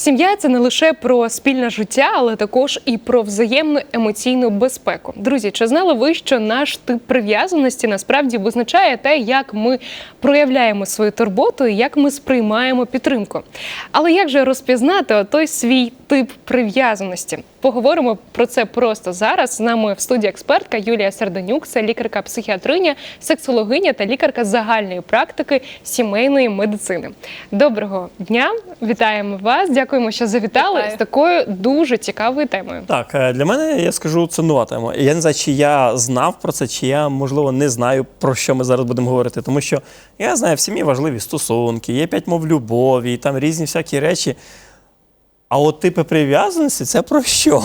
Сім'я це не лише про спільне життя, але також і про взаємну емоційну безпеку. Друзі, чи знали ви, що наш тип прив'язаності насправді визначає те, як ми проявляємо свою турботу і як ми сприймаємо підтримку? Але як же розпізнати той свій тип прив'язаності? Поговоримо про це просто зараз. З нами в студії експертка Юлія Серденюк, це лікарка-психіатриня, сексологиня та лікарка загальної практики сімейної медицини. Доброго дня! Вітаємо вас! Дякуємо, що завітали Вітаю. з такою дуже цікавою темою. Так, е, для мене я скажу це нова тема. Я не знаю, чи я знав про це, чи я можливо не знаю про що ми зараз будемо говорити. Тому що я знаю, в сім'ї важливі стосунки, є п'ять мов любові, і там різні всякі речі. А от типи прив'язаності це про що?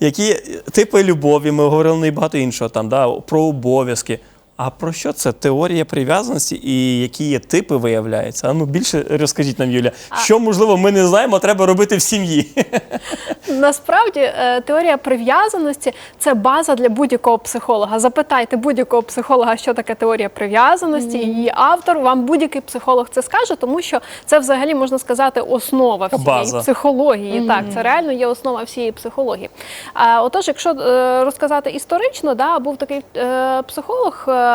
Які типи любові, ми говорили і багато іншого там, да, про обов'язки. А про що це теорія прив'язаності і які є типи виявляються? А ну більше розкажіть нам, Юля, що можливо ми не знаємо, треба робити в сім'ї. Насправді е, теорія прив'язаності це база для будь-якого психолога. Запитайте будь-якого психолога, що таке теорія прив'язаності. Її автор вам будь-який психолог це скаже, тому що це взагалі можна сказати основа всієї База. психології. Так, це реально є основа всієї психології. А, отож, якщо е, розказати історично, да, був такий е, психолог е,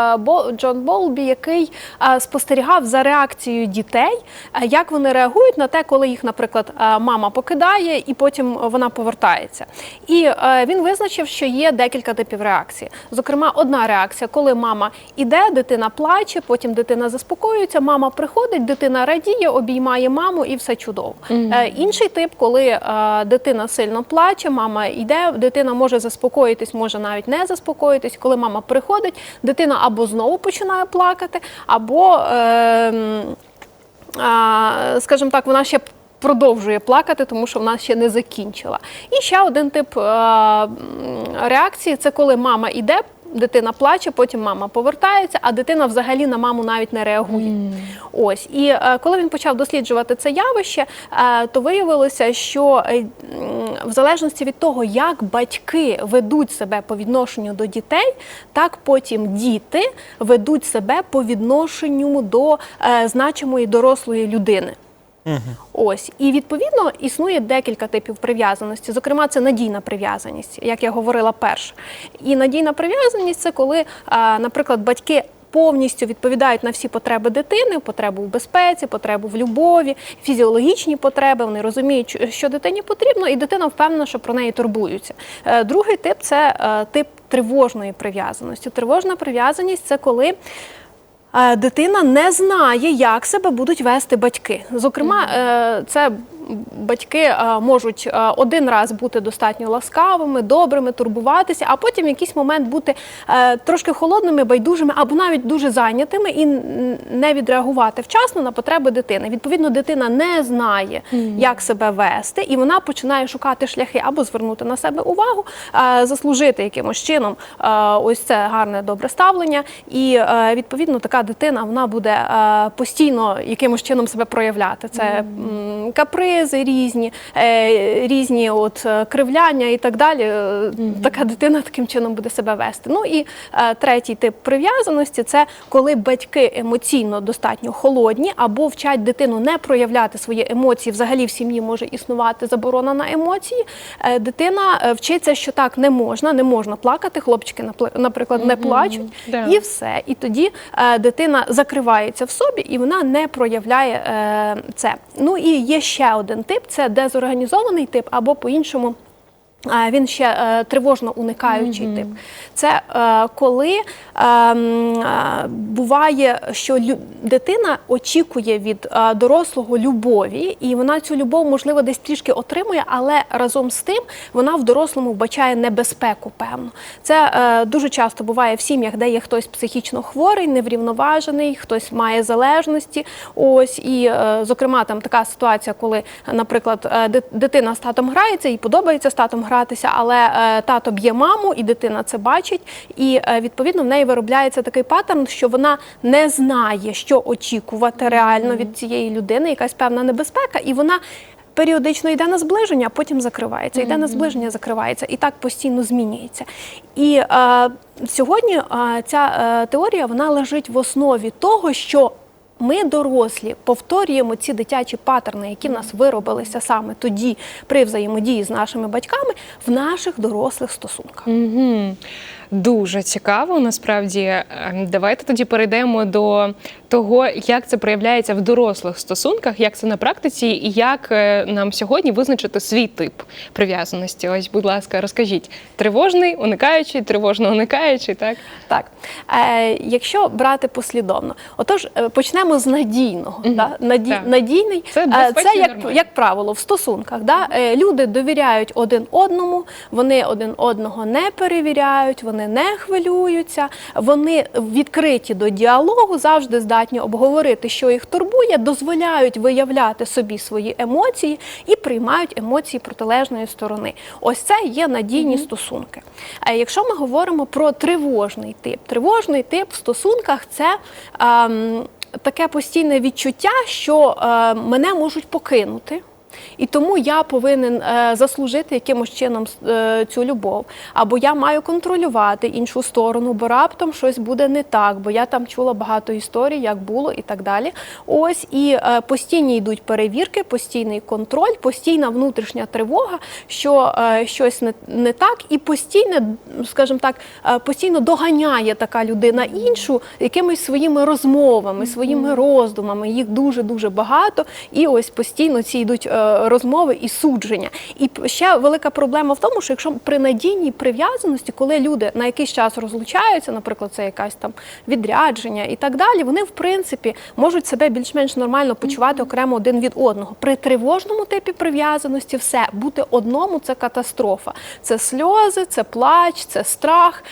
Джон Болбі, який е, спостерігав за реакцією дітей, е, як вони реагують на те, коли їх, наприклад, е, мама покидає і потім вона повертається. І е, він визначив, що є декілька типів реакції. Зокрема, одна реакція, коли мама іде, дитина плаче, потім дитина заспокоюється, мама приходить, дитина радіє, обіймає маму і все чудово. Е, інший тип, коли е, дитина сильно плаче, мама йде, дитина може заспокоїтись, може навіть не заспокоїтись. Коли мама приходить, дитина або знову починає плакати, або, е, м, скажімо так, вона ще продовжує плакати, тому що вона ще не закінчила. І ще один тип е, реакції це коли мама йде. Дитина плаче, потім мама повертається, а дитина взагалі на маму навіть не реагує. Ось і е, коли він почав досліджувати це явище, е, то виявилося, що е, в залежності від того, як батьки ведуть себе по відношенню до дітей, так потім діти ведуть себе по відношенню до е, значимої дорослої людини. Ось і відповідно існує декілька типів прив'язаності. Зокрема, це надійна прив'язаність, як я говорила перше. І надійна прив'язаність це коли, наприклад, батьки. Повністю відповідають на всі потреби дитини, потребу в безпеці, потребу в любові, фізіологічні потреби. Вони розуміють, що дитині потрібно, і дитина впевнена, що про неї турбуються. Е, Другий тип це е, тип тривожної прив'язаності. Тривожна прив'язаність це коли дитина не знає, як себе будуть вести батьки. Зокрема, е, це батьки е, можуть е, один раз бути достатньо ласкавими, добрими, турбуватися, а потім в якийсь момент бути е, трошки холодними, байдужими або навіть дуже зайнятими і не відреагувати вчасно на потреби дитини. Відповідно, дитина не знає, як себе вести, і вона починає шукати шляхи або звернути на себе увагу, заслужити якимось чином ось це гарне добре ставлення. І відповідно така дитина вона буде постійно якимось чином себе проявляти. Це капризи різні, е, різні от е, кривляння і так далі. Е, Така дитина таким чином буде себе вести. Ну і третій тип прив'язаності це коли батьки емоційно достатньо холодні або вчать дитину не проявляти свої емоції. Взагалі в сім'ї може існувати заборона на емоції. Дитина вчиться, що так не можна, не можна плакати. Хлопчики, наприклад, не плачуть, Да. і все. І тоді дитина закривається в собі і вона не проявляє це. Ну і є ще один тип: це дезорганізований тип, або по-іншому. Він ще е, тривожно уникаючий тип. Це е, коли е, е, буває, що лю- дитина очікує від е, дорослого любові, і вона цю любов, можливо, десь трішки отримує, але разом з тим вона в дорослому вбачає небезпеку, певно. Це е, дуже часто буває в сім'ях, де є хтось психічно хворий, неврівноважений, хтось має залежності. Ось і, е, зокрема, там така ситуація, коли, наприклад, е, дитина з татом грається і подобається з татом гратися, але е, тато б'є маму, і дитина це бачить. І е, відповідно в неї виробляється такий паттерн, що вона не знає, що очікувати реально від цієї людини, якась певна небезпека, і вона. Періодично йде на зближення, а потім закривається, йде на зближення, закривається, і так постійно змінюється. І е, сьогодні е, ця е, теорія вона лежить в основі того, що ми дорослі повторюємо ці дитячі паттерни, які в нас виробилися саме тоді при взаємодії з нашими батьками в наших дорослих стосунках. Угу. Дуже цікаво, насправді. Ем, Давайте тоді перейдемо до того, як це проявляється в дорослих стосунках, як це на практиці, і як е, нам сьогодні визначити свій тип прив'язаності. Ось, будь ласка, розкажіть: тривожний, уникаючий, тривожно уникаючий, так? Так, е, якщо брати послідовно, отож е, почнемо з надійного. Мгм. Да? Наді, Так. Надійний Це е, безпечно це як, нормально. як правило в стосунках. Да? Е, люди довіряють один одному, вони один одного не перевіряють, вони не хвилюються, вони відкриті до діалогу, завжди здатні обговорити, що їх турбує, дозволяють виявляти собі свої емоції і приймають емоції протилежної сторони. Ось це є надійні стосунки. А якщо ми говоримо про тривожний тип, тривожний тип в стосунках це. ем, Таке постійне відчуття, що е, мене можуть покинути, і тому я повинен е, заслужити якимось чином е, цю любов. Або я маю контролювати іншу сторону, бо раптом щось буде не так, бо я там чула багато історій, як було і так далі. Ось і е, постійні йдуть перевірки, постійний контроль, постійна внутрішня тривога, що щось не, не так, і постійно, скажімо так, постійно доганяє така людина іншу якимись своїми розмовами, своїми роздумами. Їх дуже дуже багато, і ось постійно ці йдуть розмови і судження. І ще велика проблема в тому, що якщо при надійній прив'язаності, коли люди на якийсь час розлучаються, наприклад, це якась там відрядження і так далі, вони в принципі можуть себе більш-менш нормально почувати окремо один від одного. При тривожному типі прив'язаності все бути одному це катастрофа. Це сльози, це плач, це страх.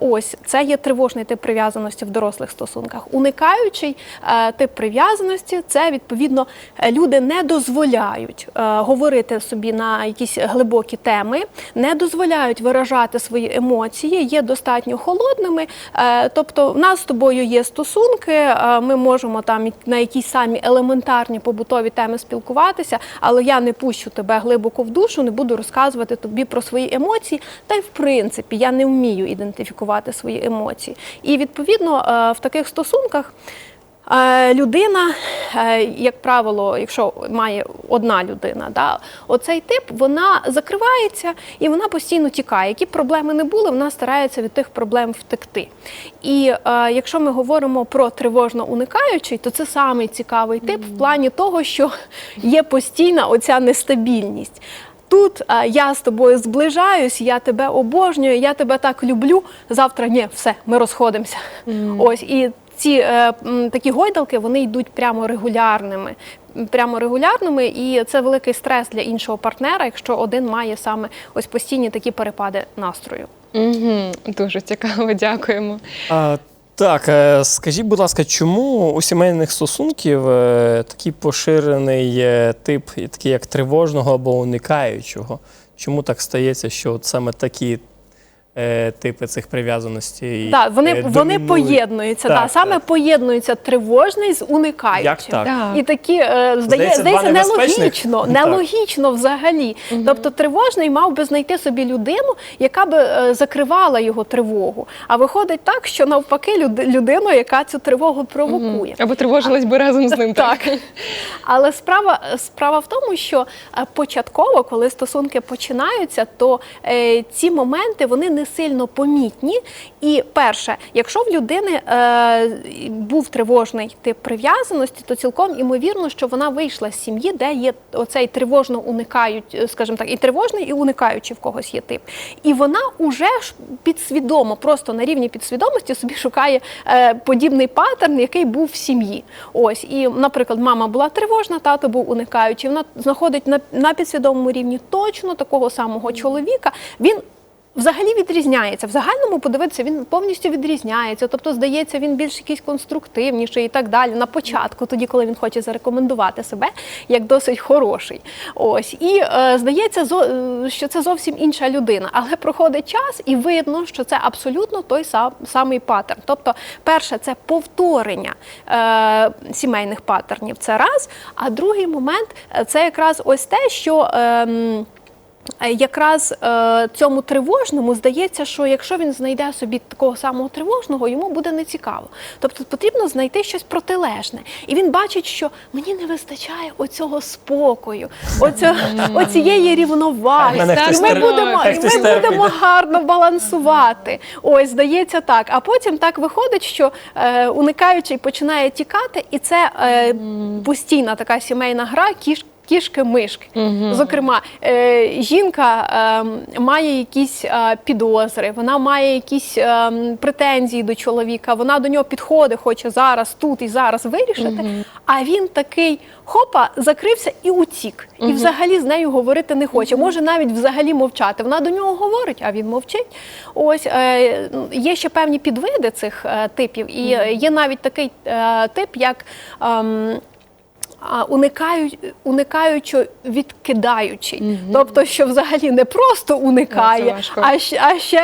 Ось це є тривожний тип прив'язаності в дорослих стосунках. Уникаючий е, тип прив'язаності це відповідно е, люди не дозволяють е, говорити собі на якісь глибокі теми, не дозволяють виражати свої емоції, є достатньо холодними. Е, Тобто, в нас з тобою є стосунки, е, ми можемо там на якісь самі елементарні побутові теми спілкуватися, але я не пущу тебе глибоко в душу, не буду розказувати тобі про свої емоції. Та й в принципі я не вмію ідентифікувати свої емоції. І відповідно в таких стосунках. Е, Людина, е, як правило, якщо має одна людина, да, оцей тип вона закривається і вона постійно тікає. Які б проблеми не були, вона старається від тих проблем втекти. І е, якщо ми говоримо про тривожно уникаючий, то це самий цікавий тип в плані того, що є постійна оця нестабільність. Тут е, я з тобою зближаюсь, я тебе обожнюю, я тебе так люблю. Завтра ні, все, ми розходимося. Ось і ці е, такі гойдалки вони йдуть прямо регулярними. Прямо регулярними, і це великий стрес для іншого партнера, якщо один має саме ось постійні такі перепади настрою. Угу. Дуже цікаво, дякуємо. А, так, е, скажіть, будь ласка, чому у сімейних стосунків е, такий поширений е, тип, і такий як тривожного або уникаючого? Чому так стається, що от саме такі е, типи цих прив'язаностей? Так, вони, е, вони поєднуються. Так, да, саме так. поєднується тривожний з уникаючим. Як так? Так. І такі е, здає, Здається, здається, два небезпечних? нелогічно, Так. нелогічно взагалі. Тобто тривожний мав би знайти собі людину, яка би е, закривала його тривогу. А виходить так, що навпаки люд- людину, яка цю тривогу провокує. Або тривожились би разом з ним. Так. Так. Але справа, справа в тому, що е, початково, коли стосунки починаються, то е, ці моменти вони не сильно помітні. І перше, якщо в людини е, був тривожний тип прив'язаності, то цілком імовірно, що вона вийшла з сім'ї, де є оцей тривожно уникають, е, скажімо так, і тривожний, і уникаючий в когось є тип. І вона уже ж підсвідомо, просто на рівні підсвідомості собі шукає е, подібний паттерн, який був в сім'ї. Ось і, наприклад, мама була тривожна, тато був уникаючий. Вона знаходить на, на підсвідомому рівні точно такого самого чоловіка. Він Взагалі відрізняється. В загальному подивитися, він повністю відрізняється. Тобто, здається, він більш якийсь конструктивніший і так далі. На початку, тоді, коли він хоче зарекомендувати себе як досить хороший. Ось і е, здається, е, що це зовсім інша людина. Але проходить час, і видно, що це абсолютно той сам самий паттерн. Тобто, перше, це повторення е, сімейних паттернів. Це раз. А другий момент це якраз ось те, що. Е, якраз е, цьому тривожному здається, що якщо він знайде собі такого самого тривожного, йому буде нецікаво. Тобто потрібно знайти щось протилежне. І він бачить, що мені не вистачає оцього спокою, оця, оцієї рівноваги. І ми будемо, і ми будемо гарно балансувати. Ось, здається так. А потім так виходить, що е, уникаючий починає тікати, і це е, постійна така сімейна гра кіш. Кішки-мишки. Зокрема, е, жінка е, має якісь е, підозри, вона має якісь е, претензії до чоловіка, вона до нього підходить, хоче зараз, тут і зараз вирішити. А він такий хопа, закрився і утік. І взагалі з нею говорити не хоче. Може навіть взагалі мовчати. Вона до нього говорить, а він мовчить. Ось е, є ще певні підвиди цих е, типів, і е, є навіть такий е, тип, як. а, уникають, уникаючо відкидаючий. Тобто, що взагалі не просто уникає, а, а, ще- а ще,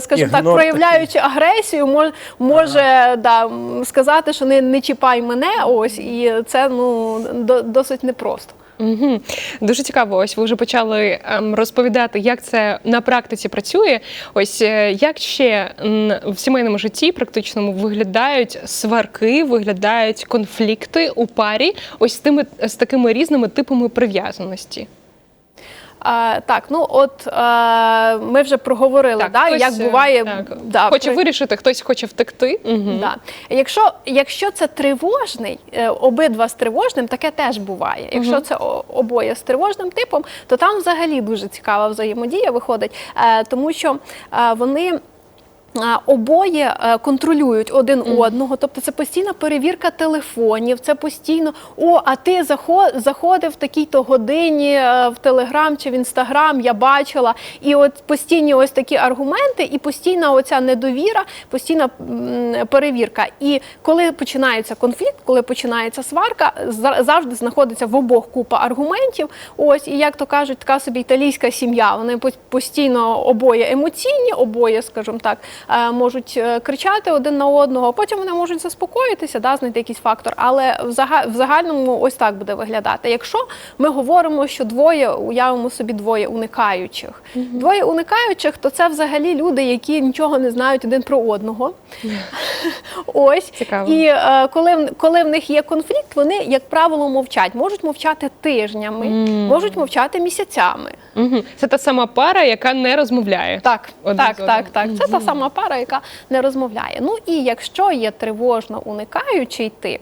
скажімо так, проявляючи проявляючи агресію, мож, може да, сказати, що не, не чіпай мене, ось, і це ну, до, досить непросто. Угу. Дуже цікаво. Ось ви вже почали ем, розповідати, як це на практиці працює. Ось е, як ще в сімейному житті практичному виглядають сварки, виглядають конфлікти у парі, ось з тими з такими різними типами прив'язаності. А, так, ну от а, ми вже проговорили, да, хтось, як е, буває. так, да, хоче при- вирішити, хтось хоче втекти. Угу. Да. Якщо, якщо це тривожний, е, обидва з тривожним, таке теж буває. Якщо це о- обоє з тривожним типом, то там взагалі дуже цікава взаємодія виходить, е, тому що е, вони. Обоє е, контролюють один одного, тобто це постійна перевірка телефонів, це постійно о, а ти захо- заходив в такій-то годині е, в Телеграм чи в Інстаграм, я бачила. І от постійні ось такі аргументи, і постійна оця недовіра, постійна перевірка. І коли починається конфлікт, коли починається сварка, за- завжди знаходиться в обох купа аргументів. Ось, і як то кажуть, така собі італійська сім'я. Вони постійно обоє емоційні, обоє, скажімо так, можуть е, кричати один на одного. Потім вони можуть заспокоїтися, да, знайти якийсь фактор. Але в загальному ось так буде виглядати. Якщо ми говоримо, що двоє, уявимо собі двоє уникаючих. Двоє уникаючих, то це взагалі люди, які нічого не знають один про одного. Ось Цікаво. і е, коли, коли в них є конфлікт, вони, як правило, мовчать. Можуть мовчати тижнями, можуть мовчати місяцями. Угу. Це та сама пара, яка не розмовляє. Так, Один так, так, так. Це та сама пара, яка не розмовляє. Ну і якщо є тривожно уникаючий тип,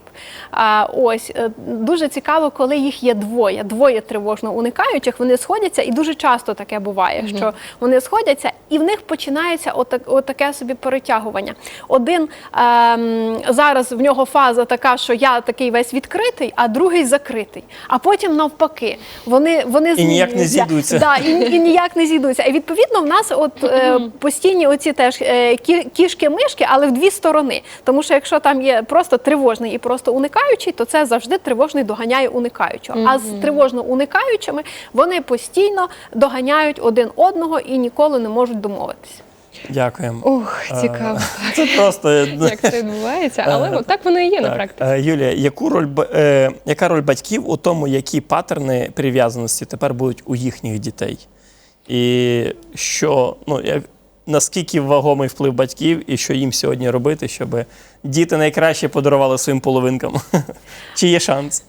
ось е, дуже цікаво, коли їх є двоє. Двоє тривожно уникаючих, вони сходяться, і дуже часто таке буває, що вони сходяться, і в них починається отак, отаке собі перетягування. Один ем, зараз в нього фаза така, що я такий весь відкритий, а другий закритий. А потім навпаки, вони, вони І ніяк не зійдуться. Да, і, і ніяк не зійдуться. І відповідно в нас от е, постійні оці теж е, кішки-мишки, але в дві сторони. Тому що якщо там є просто тривожний і просто уникаючий, то це завжди тривожний доганяє уникаючого. А з тривожно уникаючими вони постійно доганяють один одного і ніколи не можуть домовитися. Дякуємо. Ох, цікаво, Це просто як це відбувається, але так воно і є на практиці. Е, Юлія, яку роль е, яка роль батьків у тому, які патерни прив'язаності тепер будуть у їхніх дітей? І що, ну, як, наскільки вагомий вплив батьків, і що їм сьогодні робити, щоб діти найкраще подарували своїм половинкам? Чи є шанс?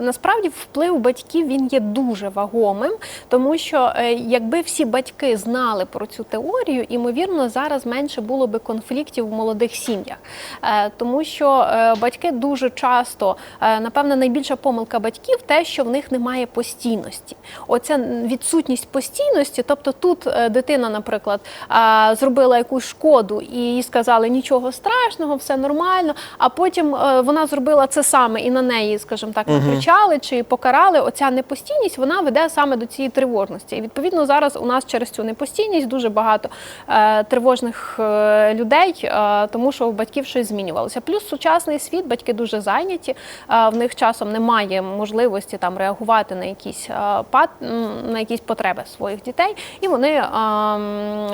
Насправді вплив батьків він є дуже вагомим, тому що е, якби всі батьки знали про цю теорію, імовірно, зараз менше було би конфліктів в молодих сім'ях. Е, тому що е, батьки дуже часто, напевно, найбільша помилка батьків те, що в них немає постійності. Оця відсутність постійності, тобто тут дитина, наприклад, зробила якусь шкоду і їй сказали нічого страшного, все нормально. А потім вона зробила це саме і на неї, скажімо так, накричали чи покарали. Оця непостійність вона веде саме до цієї тривожності. І відповідно зараз у нас через цю непостійність дуже багато е, тривожних е, людей, е, тому що у батьків щось змінювалося. Плюс сучасний світ, батьки дуже зайняті. е, в них часом немає можливості там реагувати на якісь е, пат, на якісь потреби своїх дітей, і вони е,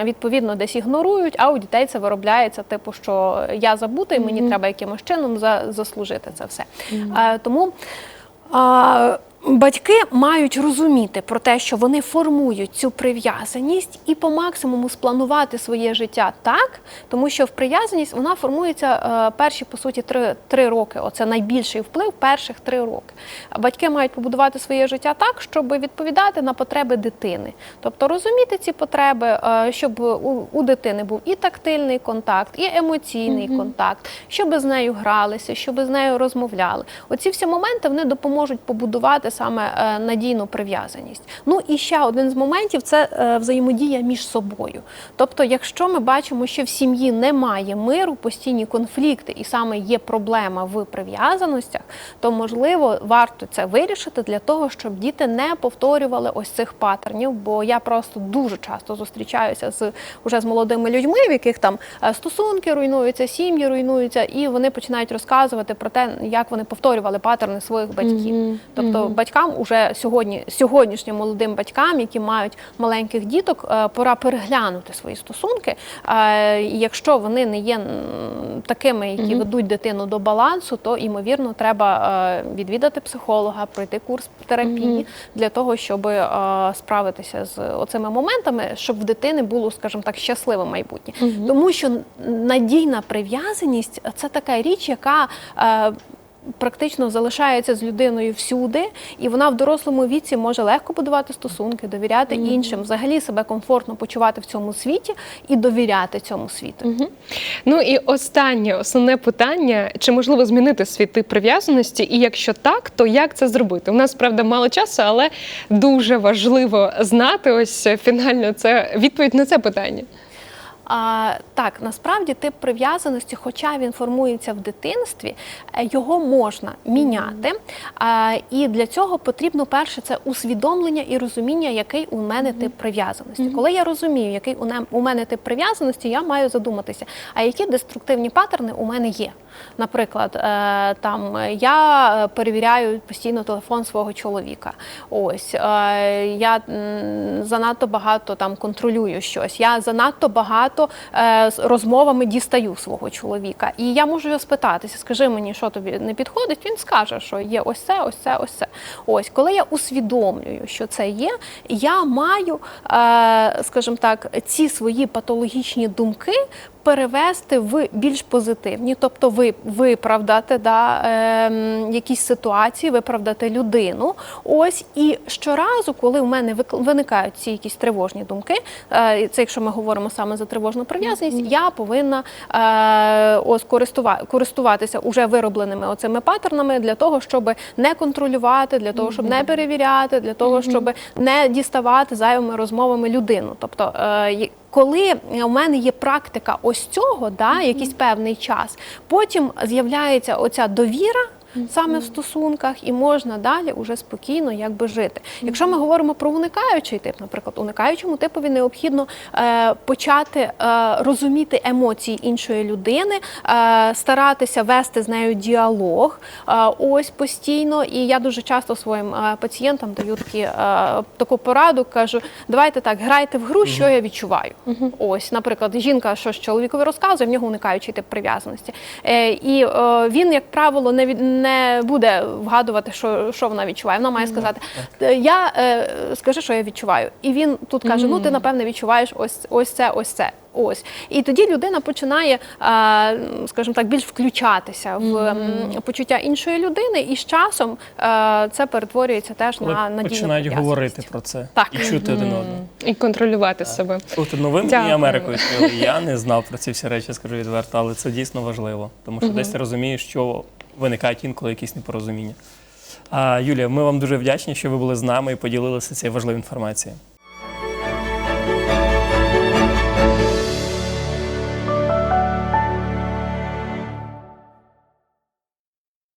відповідно десь ігнорують. А у дітей це виробляється, типу, що я забутий, мені треба якимось чином за, заслужити це все. Е, тому Uh, Батьки мають розуміти про те, що вони формують цю прив'язаність і по максимуму спланувати своє життя так, тому що в прив'язаність вона формується е, перші по суті три, три роки. Оце найбільший вплив перших три роки. Батьки мають побудувати своє життя так, щоб відповідати на потреби дитини, тобто розуміти ці потреби, е, щоб у, у дитини був і тактильний контакт, і емоційний контакт, щоб з нею гралися, щоб з нею розмовляли. Оці всі моменти вони допоможуть побудувати саме е, надійну прив'язаність. Ну і ще один з моментів це е, взаємодія між собою. Тобто, якщо ми бачимо, що в сім'ї немає миру, постійні конфлікти, і саме є проблема в прив'язаностях, то можливо варто це вирішити для того, щоб діти не повторювали ось цих паттернів. Бо я просто дуже часто зустрічаюся з уже з молодими людьми, в яких там е, стосунки руйнуються, сім'ї руйнуються, і вони починають розказувати про те, як вони повторювали паттерни своїх батьків. Тобто батькам уже сьогодні, сьогоднішнім молодим батькам, які мають маленьких діток, е, пора переглянути свої стосунки. Е, Якщо вони не є такими, які ведуть дитину до балансу, то ймовірно треба е, відвідати психолога, пройти курс терапії для того, щоб справитися з оцими моментами, щоб в дитини було, скажімо так, щасливе майбутнє. Тому що надійна прив'язаність це така річ, яка практично залишається з людиною всюди, і вона в дорослому віці може легко будувати стосунки, довіряти іншим, взагалі себе комфортно почувати в цьому світі і довіряти цьому світу. Ну і останнє основне питання: чи можливо змінити свій тип прив'язаності? І якщо так, то як це зробити? У нас правда мало часу, але дуже важливо знати ось фінально це відповідь на це питання. А, так, насправді тип прив'язаності, хоча він формується в дитинстві, е, його можна міняти. А, і для цього потрібно перше це усвідомлення і розуміння, який у мене тип прив'язаності. Коли я розумію, який у мене тип прив'язаності, я маю задуматися, а які деструктивні паттерни у мене є. Наприклад, е, там я перевіряю постійно телефон свого чоловіка. Ось е, я занадто багато там контролюю щось. Я занадто багато е, з розмовами дістаю свого чоловіка. І я можу його спитатися, скажи мені, що тобі не підходить. Він скаже, що є ось це, ось це, ось це. Ось, коли я усвідомлюю, що це є, я маю, е, скажімо так, ці свої патологічні думки перевести в більш позитивні, тобто ви виправдати да, ем, якісь ситуації, виправдати людину. Ось і щоразу, коли в мене виникають ці якісь тривожні думки, е, це якщо ми говоримо саме за тривожну прив'язаність, я повинна е, ось користува, користуватися уже виробленими оцими паттернами для того, щоб не контролювати, для того, щоб не перевіряти, для того, щоб не діставати зайвими розмовами людину. Тобто е, коли у мене є практика ось цього, да, якийсь певний час, потім з'являється оця довіра. Саме в стосунках і можна далі уже спокійно якби жити. Якщо ми говоримо про уникаючий тип, наприклад, уникаючому типові необхідно е, почати е, розуміти емоції іншої людини, е, старатися вести з нею діалог е, ось постійно. І я дуже часто своїм е, пацієнтам даю такі, е, таку пораду, кажу, давайте так, грайте в гру, що я відчуваю. Ось, наприклад, жінка щось чоловікові розказує, в нього уникаючий тип прив'язаності. Е, і е, він, як правило, не від не буде вгадувати, що, що вона відчуває. Вона має сказати: «Е, Я е, скажи, що я відчуваю. І він тут каже: Ну, ти напевне відчуваєш ось ось це, ось це. Ось і тоді людина починає, скажімо так, більш включатися в почуття іншої людини, і з часом е, це перетворюється теж Коли на надійну починають говорити про це Так. і чути один одного. І контролювати себе. Слухайте, ну ви мені Дякую. Америку. Я не знав про ці всі речі, скажу відверто, але це дійсно важливо, тому що десь ти розумієш, що виникають інколи якісь непорозуміння. Юлія, ми вам дуже вдячні, що ви були з нами і поділилися цією важливою інформацією.